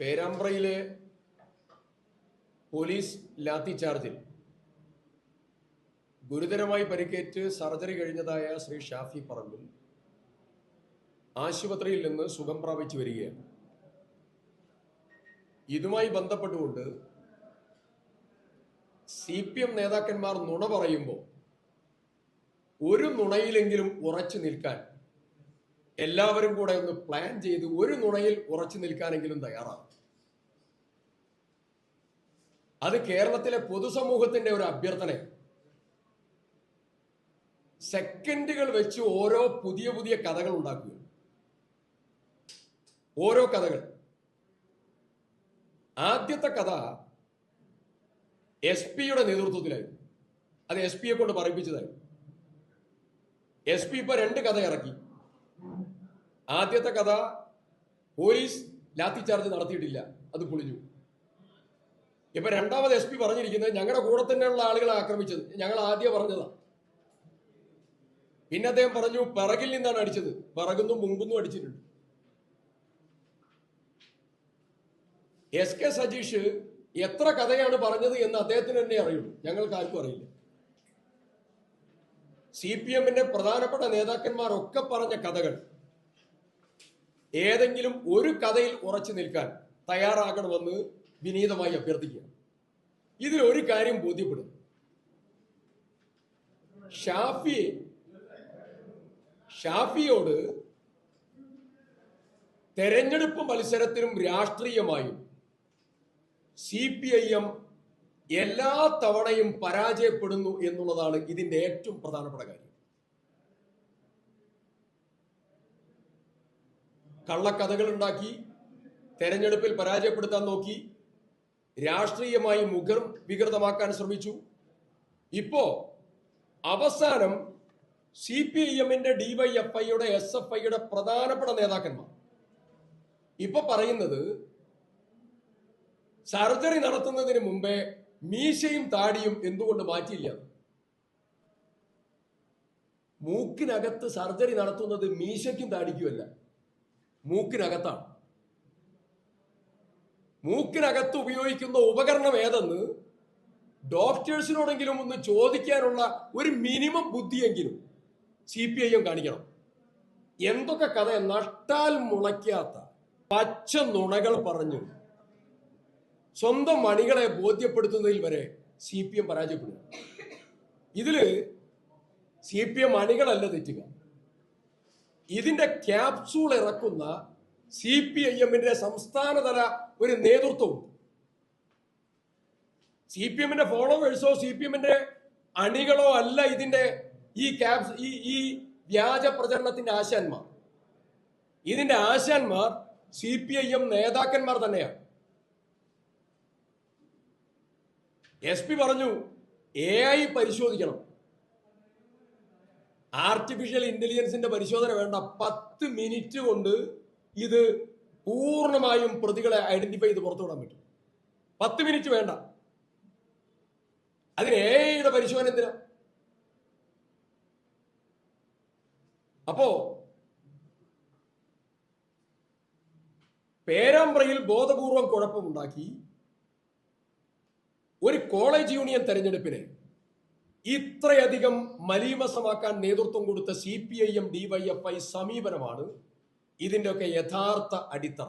പേരാമ്പ്രയിലെ police lathi ചാർജിൽ ഗുരുതരമായി പരിക്കേറ്റ് സർജറി കഴിഞ്ഞതായ ശ്രീ ഷാഫി പറമ്പിൽ ആശുപത്രിയിൽ നിന്ന് സുഖം പ്രാപിച്ചു വരികയാണ്. ഇതുമായി ബന്ധപ്പെട്ടുകൊണ്ട് സി പി എം നേതാക്കന്മാർ നുണ പറയുമ്പോൾ ഒരു നുണയിലെങ്കിലും ഉറച്ചു നിൽക്കാൻ എല്ലാവരും കൂടെ ഒന്ന് പ്ലാൻ ചെയ്ത് ഒരു നുണയിൽ ഉറച്ചു നിൽക്കാനെങ്കിലും തയ്യാറാണ് അത് കേരളത്തിലെ പൊതുസമൂഹത്തിന്റെ ഒരു അഭ്യർത്ഥന സെക്കൻഡുകൾ വെച്ച് ഓരോ പുതിയ പുതിയ കഥകൾ ഉണ്ടാക്കുക. ഓരോ കഥകൾ. ആദ്യത്തെ കഥ എസ് പിയുടെ നേതൃത്വത്തിലായിരുന്നു. അത് എസ് പിയെ കൊണ്ട് പറയിപ്പിച്ചതായിരുന്നു. എസ് പി ഇപ്പൊ രണ്ട് കഥ ഇറക്കി. ആദ്യത്തെ കഥ പോലീസ് ലാത്തി ചാർജ് നടത്തിയിട്ടില്ല. അത് പൊളിഞ്ഞു. ഇപ്പൊ രണ്ടാമത് എസ് പി പറഞ്ഞിരിക്കുന്നത് ഞങ്ങളുടെ കൂടെ തന്നെയുള്ള ആളുകളെ ആക്രമിച്ചത്. ഞങ്ങൾ ആദ്യം പറഞ്ഞതാ. പിന്നെ അദ്ദേഹം പറഞ്ഞു പിറകിൽ നിന്നാണ് അടിച്ചത്. പിറകുന്നും മുമ്പുന്നും അടിച്ചിട്ടുണ്ട്. എസ് കെ സജീഷ് എത്ര കഥയാണ് പറഞ്ഞത് എന്ന് അദ്ദേഹത്തിന് തന്നെ അറിയുള്ളൂ. ഞങ്ങൾക്ക് ആർക്കും അറിയില്ല. സി പി എമ്മിന്റെ പ്രധാനപ്പെട്ട നേതാക്കന്മാരൊക്കെ പറഞ്ഞ കഥകൾ ഏതെങ്കിലും ഒരു കഥയിൽ ഉറച്ചു നിൽക്കാൻ തയ്യാറാകണമെന്ന് വിനീതമായി അഭ്യർത്ഥിക്കുക. ഇതിൽ ഒരു കാര്യം ബോധ്യപ്പെടും. ഷാഫി ഷാഫിയോട് തെരഞ്ഞെടുപ്പ് മത്സരത്തിനും രാഷ്ട്രീയമായും സി പി ഐ എം എല്ലാ തവണയും പരാജയപ്പെടുന്നു എന്നുള്ളതാണ് ഇതിന്റെ ഏറ്റവും പ്രധാനപ്പെട്ട കാര്യം. കള്ളക്കഥകൾ ഉണ്ടാക്കി തെരഞ്ഞെടുപ്പിൽ പരാജയപ്പെടുത്താൻ നോക്കി രാഷ്ട്രീയമായി മുഖം വികൃതമാക്കാൻ ശ്രമിച്ചു. ഇപ്പോ അവസാനം സി പി ഐ എമ്മിന്റെ ഡിവൈഎഫ്ഐയുടെ എസ് എഫ് ഐയുടെ പ്രധാനപ്പെട്ട നേതാക്കന്മാർ. ഇപ്പൊ പറയുന്നത് സർജറി നടത്തുന്നതിന് മുമ്പേ മീശയും താടിയും എന്തുകൊണ്ട് മാറ്റിയില്ല? മൂക്കിനകത്ത് സർജറി നടത്തുന്നത് മീശയ്ക്കും താടിക്കുമല്ല. മൂക്കിനകത്താണ്. മൂക്കിനകത്ത് ഉപയോഗിക്കുന്ന ഉപകരണം ഏതെന്ന് ഡോക്ടേഴ്സിനോടെങ്കിലും ഒന്ന് ചോദിക്കാനുള്ള ഒരു മിനിമം ബുദ്ധിയെങ്കിലും സി പി ഐ എം കാണിക്കണം. എന്തൊക്കെ കഥ നട്ടാൽ മുളയ്ക്കാത്ത പച്ച നുണകൾ പറഞ്ഞു സ്വന്തം മണികളെ ബോധ്യപ്പെടുത്തുന്നതിൽ വരെ സി പി എം പരാജയപ്പെടുക. ഇതിൽ സി പി എം അണികളല്ല തെറ്റുക. ഇതിന്റെ ക്യാപ്സൂൾ ഇറക്കുന്ന സി പി ഐ എമ്മിന്റെ സംസ്ഥാനതല ഒരു നേതൃത്വവും സി പി എമ്മിന്റെ ഫോളോവേഴ്സോ സി പി എമ്മിന്റെ അണികളോ അല്ല ഇതിന്റെ ഈ ക്യാപ്സ് ഈ ഈ വ്യാജ പ്രചരണത്തിന്റെ ആശാന്മാർ. ഇതിന്റെ ആശാന്മാർ സി പി ഐ എം നേതാക്കന്മാർ തന്നെയാണ്. എസ് പി പറഞ്ഞു എ ഐ പരിശോധിക്കണം. ആർട്ടിഫിഷ്യൽ ഇന്റലിജൻസിന്റെ പരിശോധന വേണ്ട. പത്ത് മിനിറ്റ് കൊണ്ട് ഇത് പൂർണമായും പ്രതികളെ ഐഡന്റിഫൈ ചെയ്ത് പുറത്തുവിടാൻ പറ്റും. പത്ത് മിനിറ്റ് വേണ്ട. അതിന് ഏയുടെ പരിശോധന എന്തിനാ? അപ്പോ പേരാമ്പ്രയിൽ ബോധപൂർവം കുഴപ്പമുണ്ടാക്കി ഒരു കോളേജ് യൂണിയൻ തെരഞ്ഞെടുപ്പിനെ ഇത്രയധികം മലീമസമാക്കാൻ നേതൃത്വം കൊടുത്ത C P I M D Y F I സമീപനമാണ് ഇതിന്റെയൊക്കെ യഥാർത്ഥ അടിത്തറ.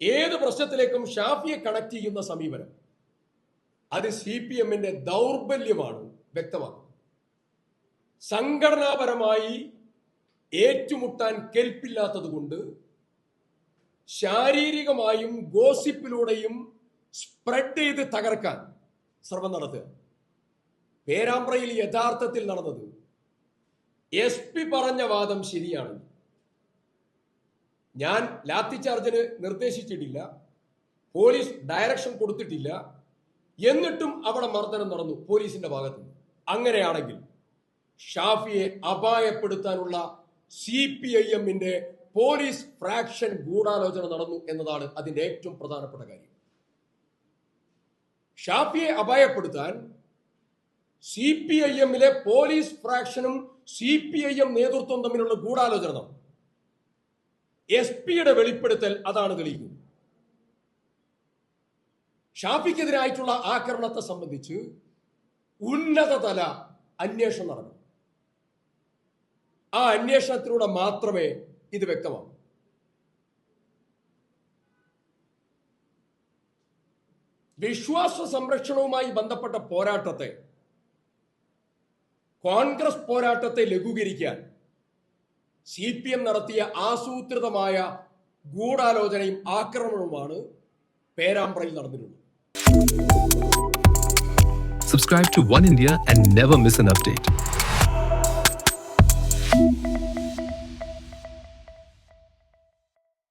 ഏത് പ്രശ്നത്തിലേക്കും ഷാഫിയെ കണക്ട് ചെയ്യുന്ന സമീപനം അത് സി പി എമ്മിന്റെ ദൗർബല്യമാണ് വ്യക്തമാക്കുന്നത്. സംഘടനാപരമായി ഏറ്റുമുട്ടാൻ കെൽപ്പില്ലാത്തത് കൊണ്ട് ശാരീരികമായും ഗോസിപ്പിലൂടെയും സ്പ്രെഡ് ചെയ്ത് തകർക്കാൻ ശ്രമം നടത്തുക പേരാമ്പ്രയിൽ യഥാർത്ഥത്തിൽ നടന്നത്. എസ് പി പറഞ്ഞ വാദം ശരിയാണ്. ഞാൻ ലാത്തി ചാർജിന് നിർദ്ദേശിച്ചിട്ടില്ല. പോലീസ് ഡയറക്ഷൻ കൊടുത്തിട്ടില്ല. എന്നിട്ടും അവിടെ മർദ്ദനം നടന്നു പോലീസിന്റെ ഭാഗത്ത്. അങ്ങനെയാണെങ്കിൽ ഷാഫിയെ അപായപ്പെടുത്താനുള്ള സി പി ഐ എമ്മിന്റെ പോലീസ് ഫ്രാക്ഷൻ ഗൂഢാലോചന നടന്നു എന്നതാണ് അതിന്റെ ഏറ്റവും പ്രധാനപ്പെട്ട കാര്യം. ഷാഫിയെ അപായപ്പെടുത്താൻ സി പി ഐ എമ്മിലെ പോലീസ് ഫ്രാക്ഷനും സി പി ഐ എം നേതൃത്വം തമ്മിലുള്ള ഗൂഢാലോചന. എസ് പിയുടെ വെളിപ്പെടുത്തൽ അതാണ് തെളിയിക്കുന്നത്. ഷാഫിക്കെതിരായിട്ടുള്ള ആക്രമണത്തെ സംബന്ധിച്ച് ഉന്നതതല അന്വേഷണം നടന്നു. ആ അന്വേഷണത്തിലൂടെ മാത്രമേ ഇത് വ്യക്തമാകൂ. വിശ്വാസ സംരക്ഷണവുമായി ബന്ധപ്പെട്ട പോരാട്ടത്തെ കോൺഗ്രസ് പോരാട്ടത്തെ ലഘൂകരിക്കാൻ സി പി എം നടത്തിയ ആസൂത്രിതമായ ഗൂഢാലോചനയും ആക്രമണവുമാണ് പേരാമ്പ്രയിൽ നടന്നിട്ടുള്ളത് Subscribe to One India and never miss an update.